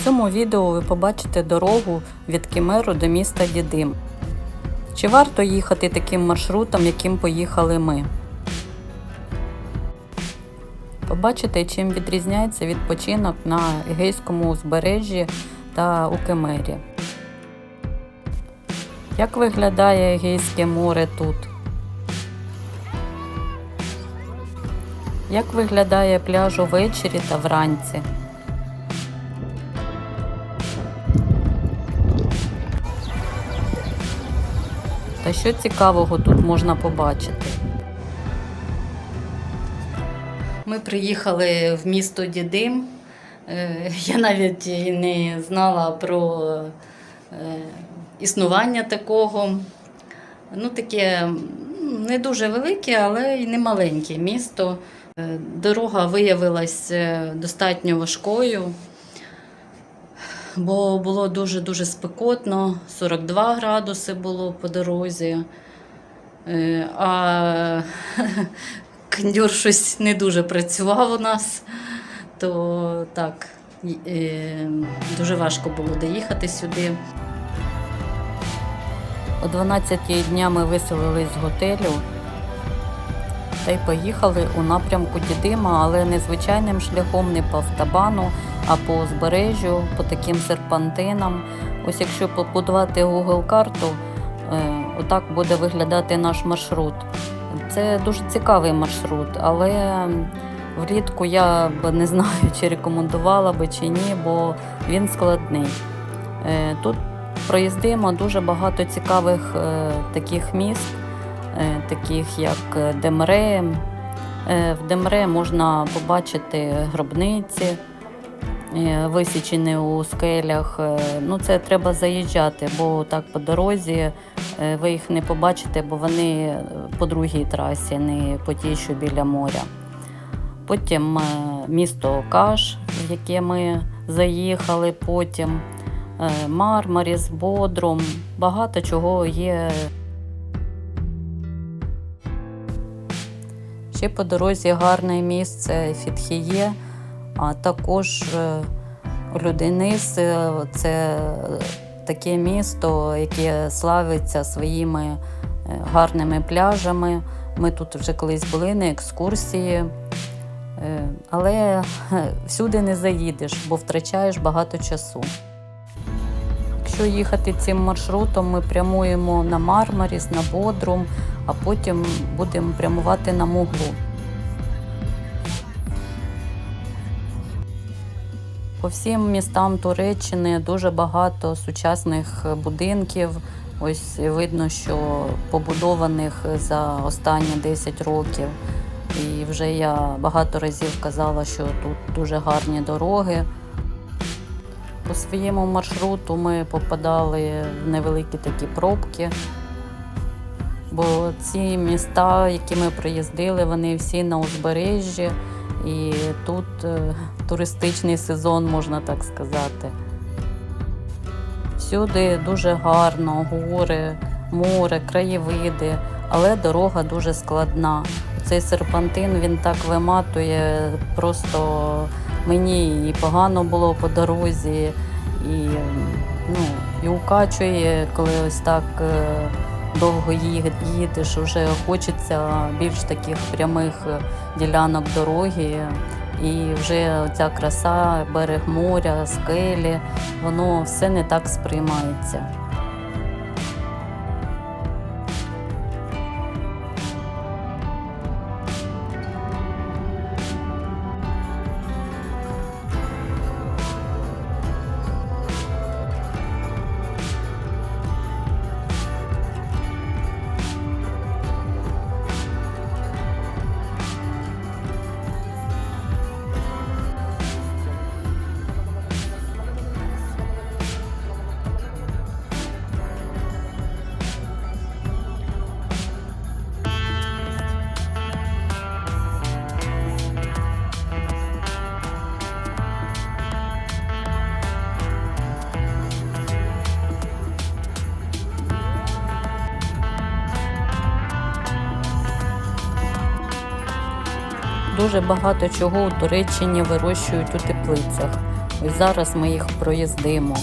В цьому відео ви побачите дорогу від Кімеру до міста Дідим. Чи варто їхати таким маршрутом, яким поїхали ми? Побачите, чим відрізняється відпочинок на Егейському узбережжі та у Кемері. Як виглядає Егейське море тут? Як виглядає пляж увечері та вранці? Та що цікавого тут можна побачити? Ми приїхали в місто Дідим. Е, Я навіть не знала про е, існування такого. Ну, таке не дуже велике, але й не маленьке місто. Е, Дорога виявилась достатньо важкою, бо було дуже-дуже спекотно, 42 градуси було по дорозі. Е, А кондюр щось не дуже працював у нас, то так, е, дуже важко було доїхати сюди. О 12 дня ми виселились з готелю та й поїхали у напрямку Дідима, але не звичайним шляхом, не по автобану, а по узбережжю, по таким серпантинам. Ось якщо побудувати Google карту, е, отак буде виглядати наш маршрут. Це дуже цікавий маршрут, але влітку я б не знаю, чи рекомендувала би чи ні, бо він складний. Е, Тут проїздимо дуже багато цікавих е, таких міст, таких як е, Демре. Е, В Демре можна побачити гробниці, е, висічені у скелях. Е, Ну, це треба заїжджати, бо так по дорозі е, ви їх не побачите, бо вони е, по другій трасі, не по тій, що біля моря. Потім е, місто Каш, в яке ми заїхали потім. е, Мармаріс, Бодрум, багато чого є. Ще по дорозі гарне місце Фітхіє, а також е, Людинис е, це таке місто, яке славиться своїми е, гарними пляжами. Ми тут вже колись були на екскурсії. Але всюди не заїдеш, бо втрачаєш багато часу. Якщо їхати цим маршрутом, ми прямуємо на Мармаріс, на Бодрум, а потім будемо прямувати на Муглу. По всім містам Туреччини дуже багато сучасних будинків. Ось видно, що побудованих за останні 10 років. І вже я багато разів казала, що тут дуже гарні дороги. По своєму маршруту ми попадали в невеликі такі пробки. Бо ці міста, які ми приїздили, вони всі на узбережжі, і тут е, туристичний сезон, можна так сказати. Всюди дуже гарно, гори, море, краєвиди, але дорога дуже складна. Цей серпантин він так виматує, просто мені і погано було по дорозі, і, ну, і укачує, коли ось так е, довго їдеш, вже хочеться більш таких прямих е, ділянок дороги. І вже ця краса, берег моря, скелі, воно все не так сприймається. Дуже багато чого у Туреччині вирощують у теплицях. Ось зараз ми їх проїздимо.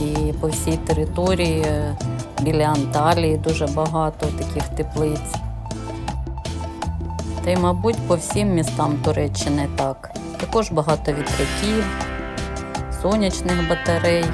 І по всій території е, біля Анталії дуже багато таких теплиць. Та й, мабуть, по всім містам Туреччини так. Також багато вітряків, сонячних батарей.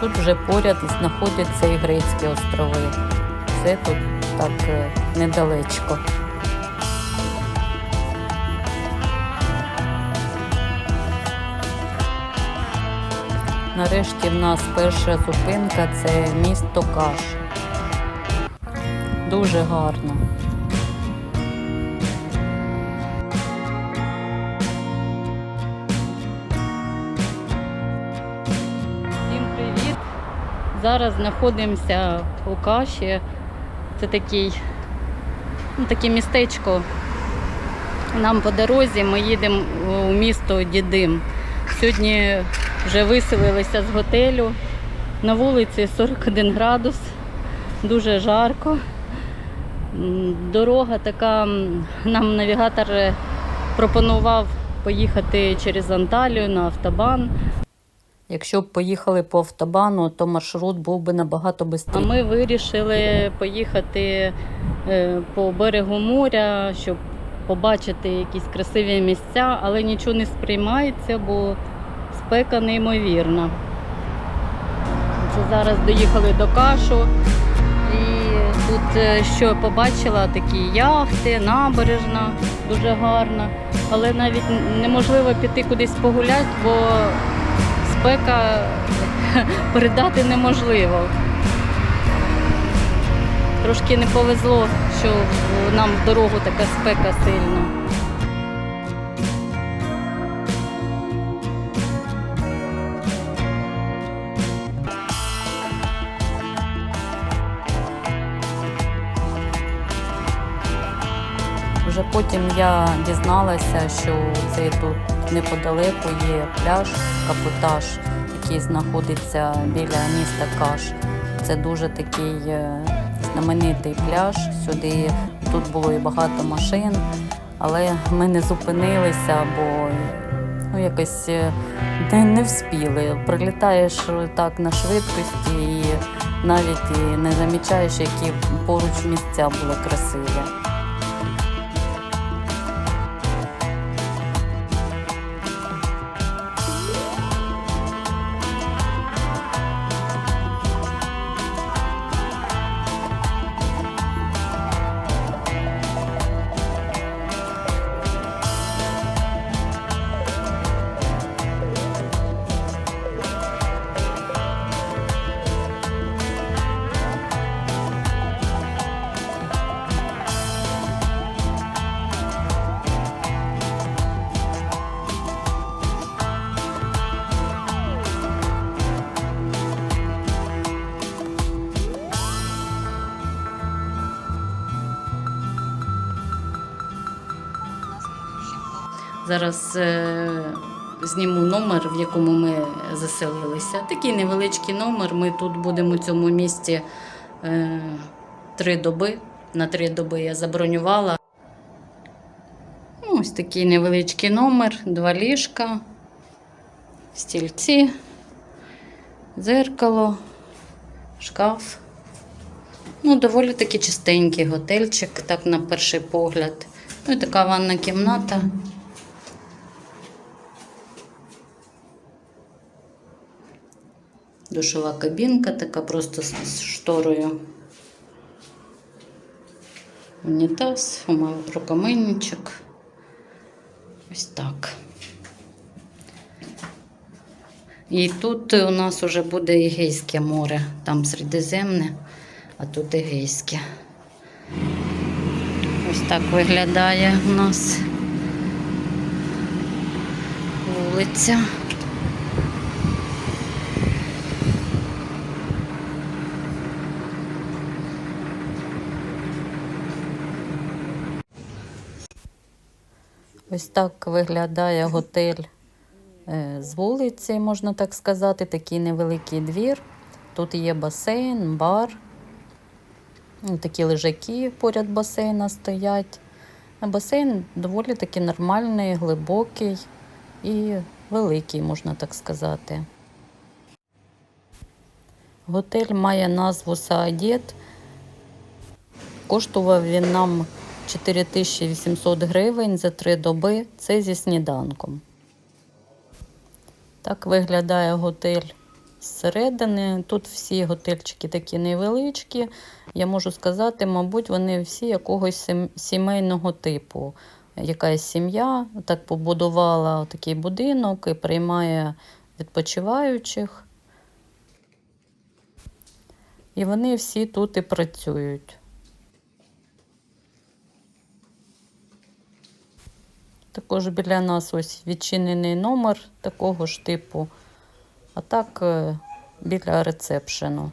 Тут вже поряд знаходяться і Грецькі острови. Це тут так е, недалечко. Нарешті в нас перша зупинка це місто Каш. Дуже гарно. Зараз знаходимося у Каші. Це такий, ну, таке містечко. Нам по дорозі ми їдемо у місто Дідим. Сьогодні вже виселилися з готелю. На вулиці 41 градус, дуже жарко. Дорога така, нам навігатор пропонував поїхати через Анталію на автобан. Якщо б поїхали по автобану, то маршрут був би набагато швидше. А ми вирішили поїхати е, по берегу моря, щоб побачити якісь красиві місця, але нічого не сприймається, бо спека неймовірна. Це зараз доїхали до кашу. І тут е, що побачила, такі яхти, набережна, дуже гарна. Але навіть неможливо піти кудись погуляти, бо спека передати неможливо. Трошки не повезло, що нам в дорогу така спека сильна. Вже потім я дізналася, що це тут неподалеку є пляж Капотаж, який знаходиться біля міста Каш. Це дуже такий е, знаменитий пляж. Сюди тут було і багато машин, але ми не зупинилися, бо ну, якось е, не, не вспіли. Прилітаєш так на швидкості і навіть і не замічаєш, які поруч місця були красиві. Зараз е, зніму номер, в якому ми заселилися. Такий невеличкий номер. Ми тут будемо у цьому місті е, три доби. На три доби я забронювала. Ось такий невеличкий номер, два ліжка, стільці, дзеркало, шкаф. Ну, доволі таки чистенький готельчик, так на перший погляд. Ну і така ванна кімната. Душова кабінка така просто з шторою. Унітаз, рукомийничок. Ось так. І тут у нас вже буде Егейське море, там Середземне, а тут Егейське. Ось так виглядає у нас вулиця. Ось так виглядає готель е, з вулиці, можна так сказати, такий невеликий двір. Тут є басейн, бар, ну, такі лежаки поряд басейна стоять. Басейн доволі таки нормальний, глибокий і великий, можна так сказати. Готель має назву Саадєт. Коштував він нам 4800 гривень за три доби. Це зі сніданком. Так виглядає готель зсередини. Тут всі готельчики такі невеличкі. Я можу сказати, мабуть, вони всі якогось сімейного типу. Якась сім'я так побудувала такий будинок і приймає відпочиваючих. І вони всі тут і працюють. Також біля нас ось відчинений номер такого ж типу, а так е, біля рецепшену.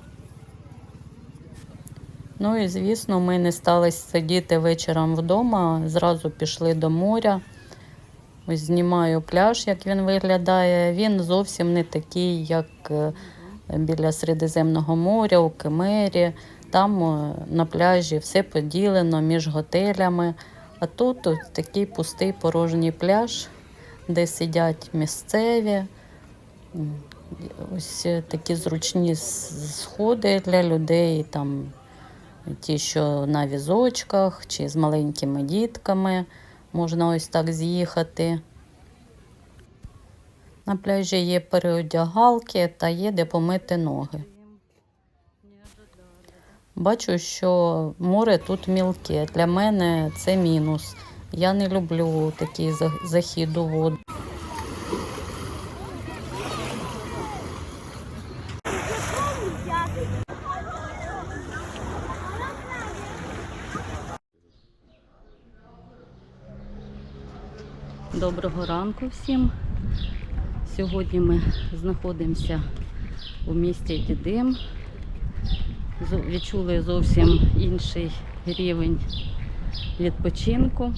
Ну і звісно, ми не стали сидіти вечором вдома, зразу пішли до моря. Ось знімаю пляж, як він виглядає. Він зовсім не такий, як е, біля Середземного моря, у Кемері. Там е, на пляжі все поділено між готелями. А тут ось такий пустий порожній пляж, де сидять місцеві. Ось такі зручні сходи для людей, там ті, що на візочках чи з маленькими дітками можна ось так з'їхати. На пляжі є переодягалки та є де помити ноги. Бачу, що море тут мілке. Для мене це мінус. Я не люблю такий захід у воду. Доброго ранку всім. Сьогодні ми знаходимося у місті Дідим. Відчули зовсім інший рівень відпочинку.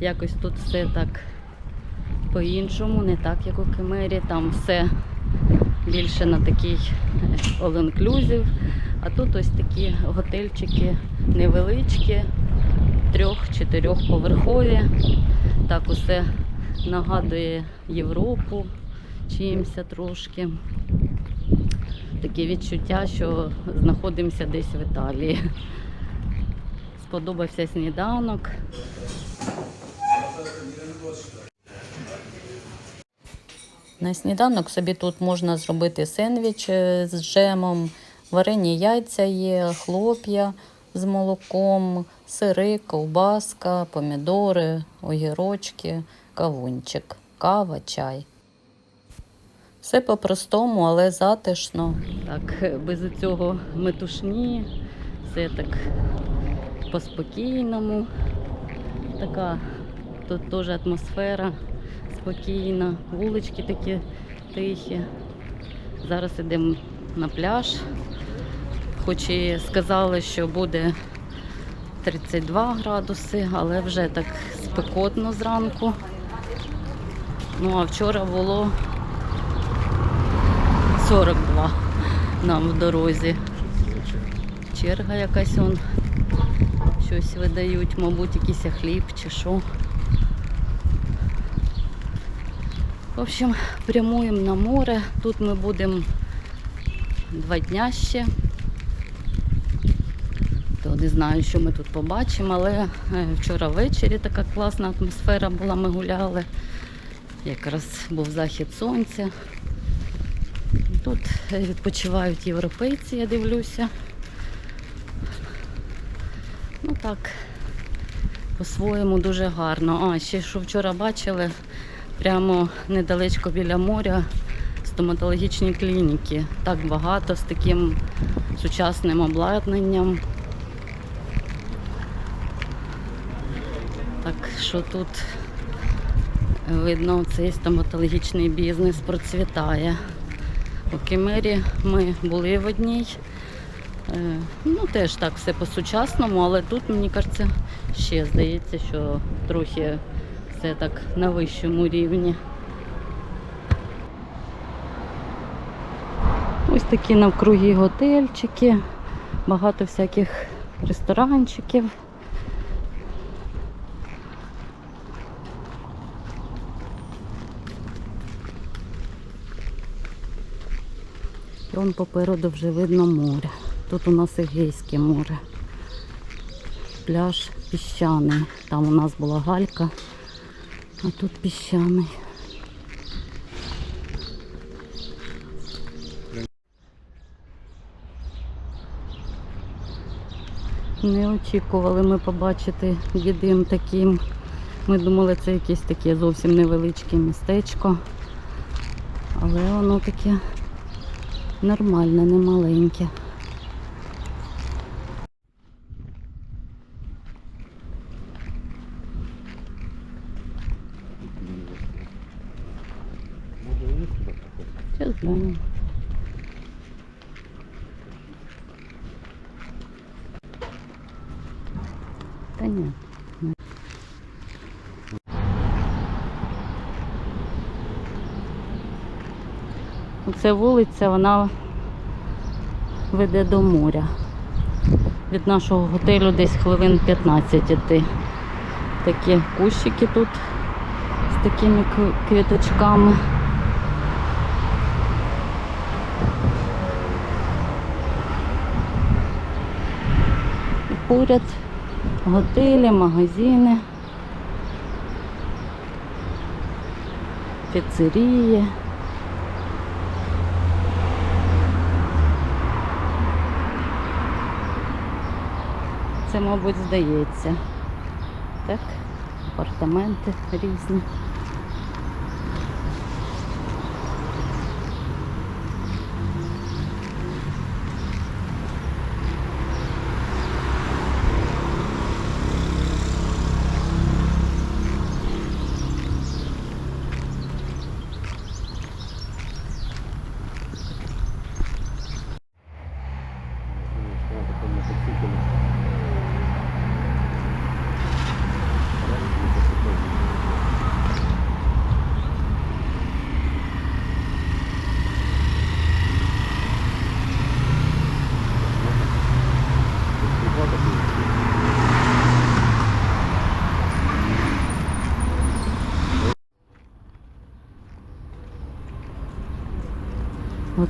Якось тут все так по-іншому, не так, як у Кемері. Там все більше на такий е, all-inclusive. А тут ось такі готельчики невеличкі, трьох-чотирьохповерхові. Так усе нагадує Європу чимся трошки. Таке відчуття, що знаходимося десь в Італії. Сподобався сніданок. На сніданок собі тут можна зробити сендвіч е, з джемом, варені яйця є, хлоп'я з молоком, сири, ковбаска, помідори, огірочки, кавунчик, кава, чай. Все по-простому, але затишно. Так, без цього метушні, все так по-спокійному. Така тут теж атмосфера спокійна, вулички такі тихі. Зараз йдемо на пляж. Хоч і сказали, що буде 32 градуси, але вже так спекотно зранку. Ну а вчора було 42 нам в дорозі. Черга якась он щось видають, мабуть, якийсь хліб чи що. В общем, прямуємо на море. Тут ми будемо два дня ще. То не знаю, що ми тут побачимо, але е, вчора ввечері така класна атмосфера була, ми гуляли. Якраз був захід сонця. Тут відпочивають європейці, я дивлюся. Ну так, по-своєму дуже гарно. А, ще що вчора бачили, прямо недалечко біля моря стоматологічні клініки. Так багато з таким сучасним обладнанням. Так що тут видно, цей стоматологічний бізнес процвітає. У Кемері ми були в одній. Е, Ну, теж так все по-сучасному, але тут, мені кажеться, ще здається, що трохи це так на вищому рівні. Ось такі навкруги готельчики, багато всяких ресторанчиків. І Вон попереду вже видно море. Тут у нас Егейське море. Пляж піщаний. Там у нас була галька, а тут піщаний. Не очікували ми побачити єдин таким. Ми думали, це якесь таке зовсім невеличке містечко. Але воно таке нормальне, не маленьке. Сейчас глянем. Та ні. Оце вулиця, вона веде до моря. Від нашого готелю десь хвилин 15 іти. Такі кущики тут з такими квіточками. І поряд готелі, магазини, піцерії. Це, мабуть, здається. Так, апартаменти різні.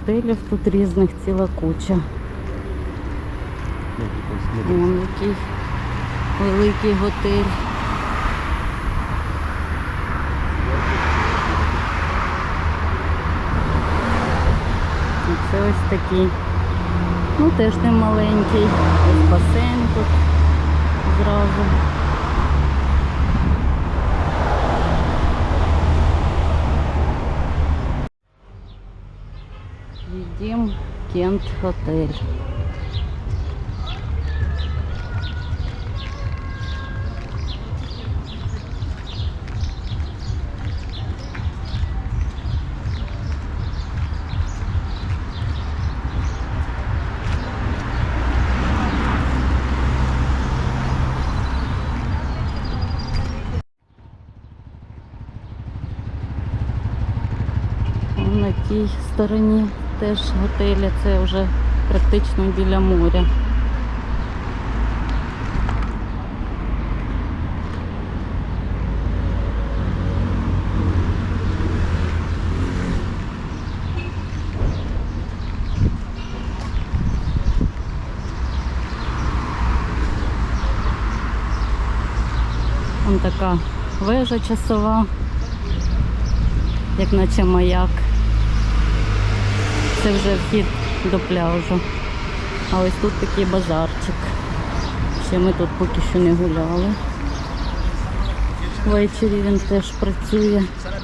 Готелів тут різних ціла куча. Вон який великий готель. Це ось такий. Ну теж не маленький. Ось басейн тут зразу. Їдім Кент Готель. На тій стороні теж готелі, це вже практично біля моря. Вон така вежа часова, як наче маяк. Це вже вхід до пляжу. А ось тут такий базарчик. Ще ми тут поки що не гуляли. Ввечері він теж працює. Sana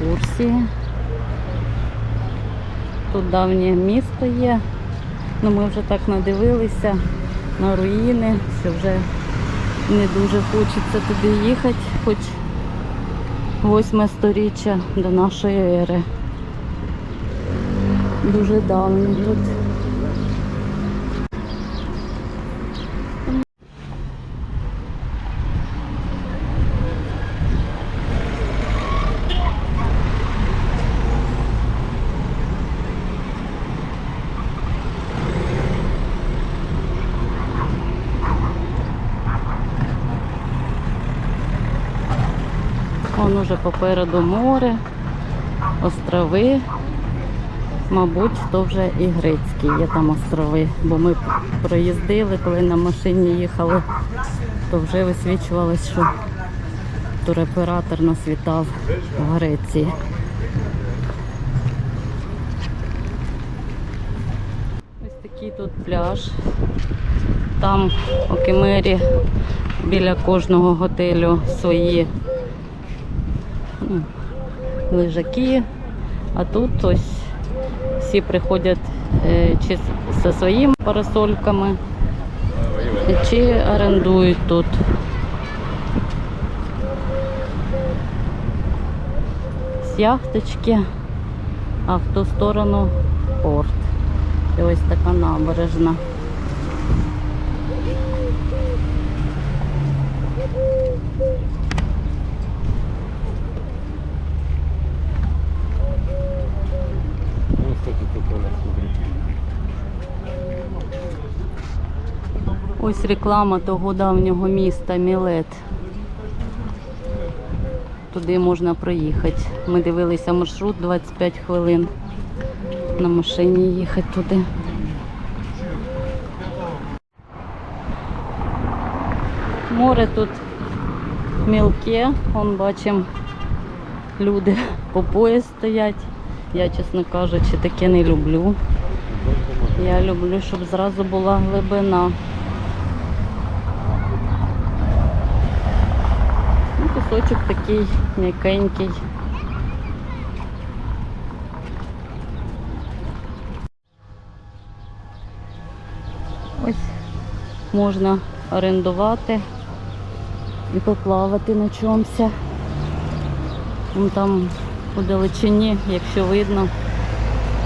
bir şey Тут давнє місто є. Ну ми вже так надивилися на руїни, що вже не дуже хочеться туди їхати, хоч Восьме сторіччя до нашої ери. Дуже давній тут. Вон уже попереду море, острови. Мабуть, то вже і грецькі є там острови, бо ми проїздили, коли на машині їхали, то вже висвічувалось, що туроператор нас вітав в Греції. Ось такий тут пляж. Там у Кемері біля кожного готелю свої лежаки. А тут ось всі приходять е, чи зі своїми парасольками, чи орендують тут. З яхточки, а в ту сторону порт. І ось така набережна. Ну, кстати, тут у нас Ось реклама того давнього міста Мілет. Туди можна проїхати. Ми дивилися маршрут 25 хвилин. На машині їхати туди. Море тут мілке, вон бачимо, люди по пояс стоять. Я, чесно кажучи, таке не люблю. Я люблю, щоб зразу була глибина. Ну, такий м'якенький. Ось можна орендувати і поплавати на чомусь. Вон там у далечині, якщо видно,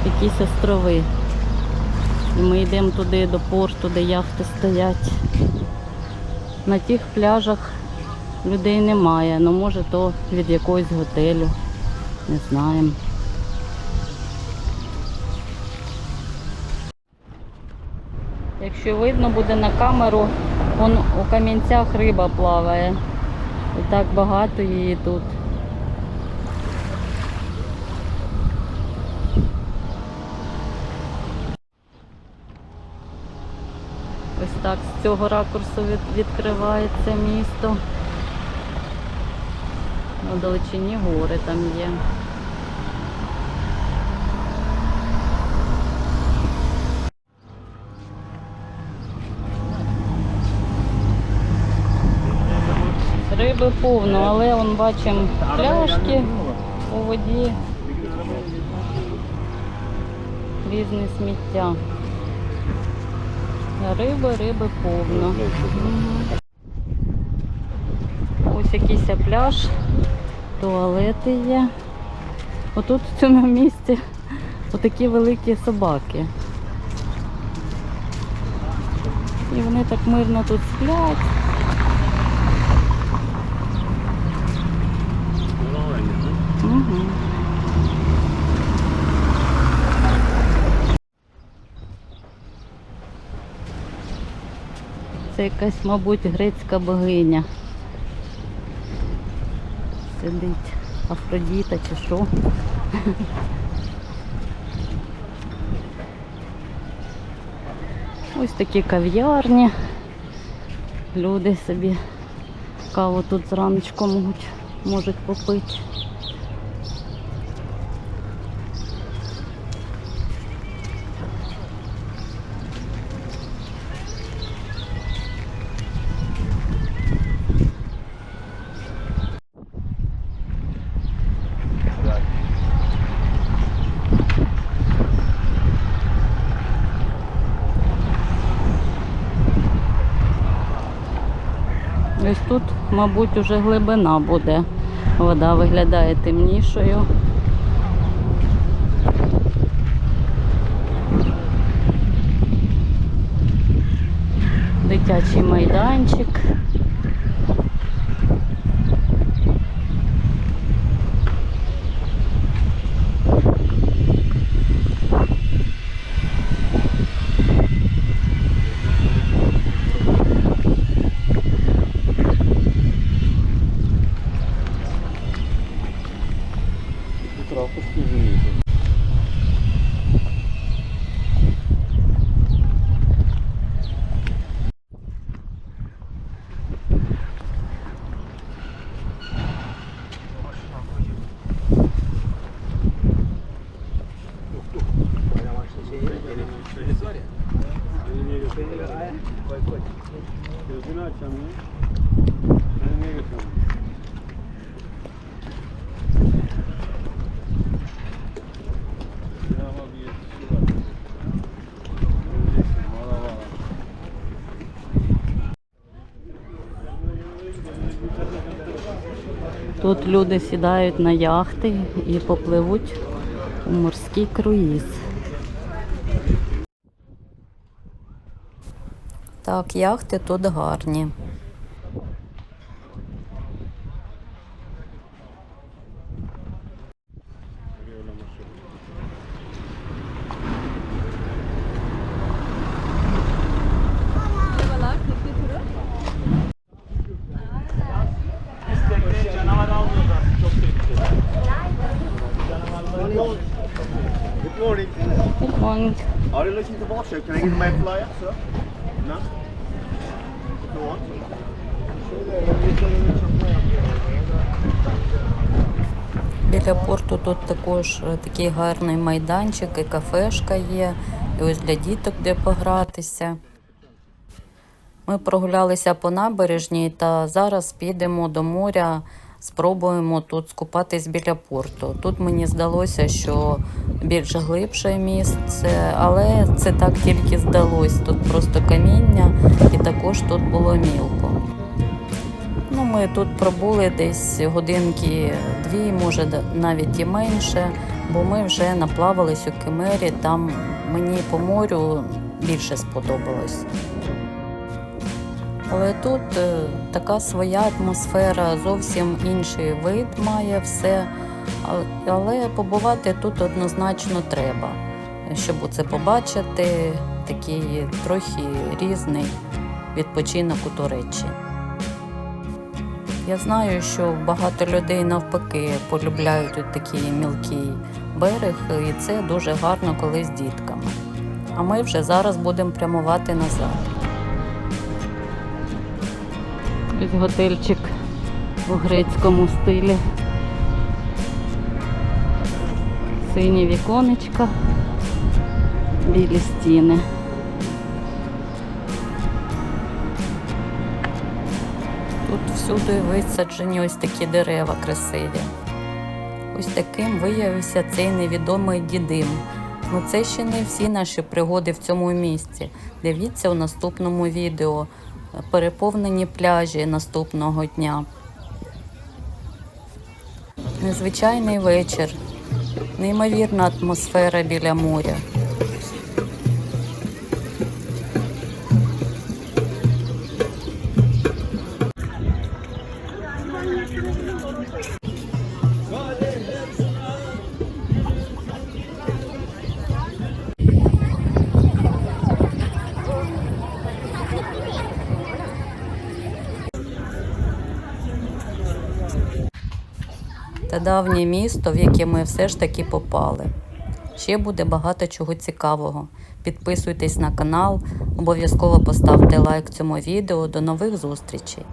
якісь острови. І ми йдемо туди до порту, де яхти стоять. На тих пляжах людей немає, ну може то від якогось готелю. Не знаємо. Якщо видно буде на камеру, вон у камінцях риба плаває. І так багато її тут. Ось так з цього ракурсу від- відкривається місто. У далечині гори там є. Риби повно, але он бачимо пляшки у воді. Різне сміття. Риби, риби повно. Ось якийсь пляж, туалети є. Отут в цьому місці отакі великі собаки. І вони так мирно тут сплять. Угу. Це якась, мабуть, грецька богиня. Сидить Афродіта чи що. Ось такі кав'ярні. Люди собі каву тут зраночку можуть, можуть попити. Ось тут, мабуть, уже глибина буде. Вода виглядає темнішою. Дитячий майданчик. Тут люди сідають на яхти і попливуть у морський круїз. Так, яхти тут гарні. Good morning. Good morning. Are you looking to watch it? Can I you my flyer, sir? Go. Біля порту тут також е, такий гарний майданчик і кафешка є, і ось для діток де погратися. Ми прогулялися по набережній та зараз підемо до моря, спробуємо тут скупатись біля порту. Тут мені здалося, що більш глибше місце, але це так тільки здалось. Тут просто каміння і також тут було мілко. Ну, ми тут пробули десь годинки дві, може навіть і менше, бо ми вже наплавались у Кемері. Там мені по морю більше сподобалось. Але тут е, така своя атмосфера, зовсім інший вид має все. Але побувати тут однозначно треба, щоб це побачити, такий трохи різний відпочинок у Туреччині. Я знаю, що багато людей навпаки полюбляють от такий мілкий берег, і це дуже гарно, коли з дітками. А ми вже зараз будемо прямувати назад. Ось готельчик у грецькому стилі. Сині віконечка, білі стіни. Тут всюди висаджені ось такі дерева красиві. Ось таким виявився цей невідомий дідим. Ну це ще не всі наші пригоди в цьому місці. Дивіться у наступному відео. Переповнені пляжі наступного дня. Незвичайний вечір, неймовірна атмосфера біля моря. Давнє місто, в яке ми все ж таки попали. Ще буде багато чого цікавого. Підписуйтесь на канал, обов'язково поставте лайк цьому відео. До нових зустрічей!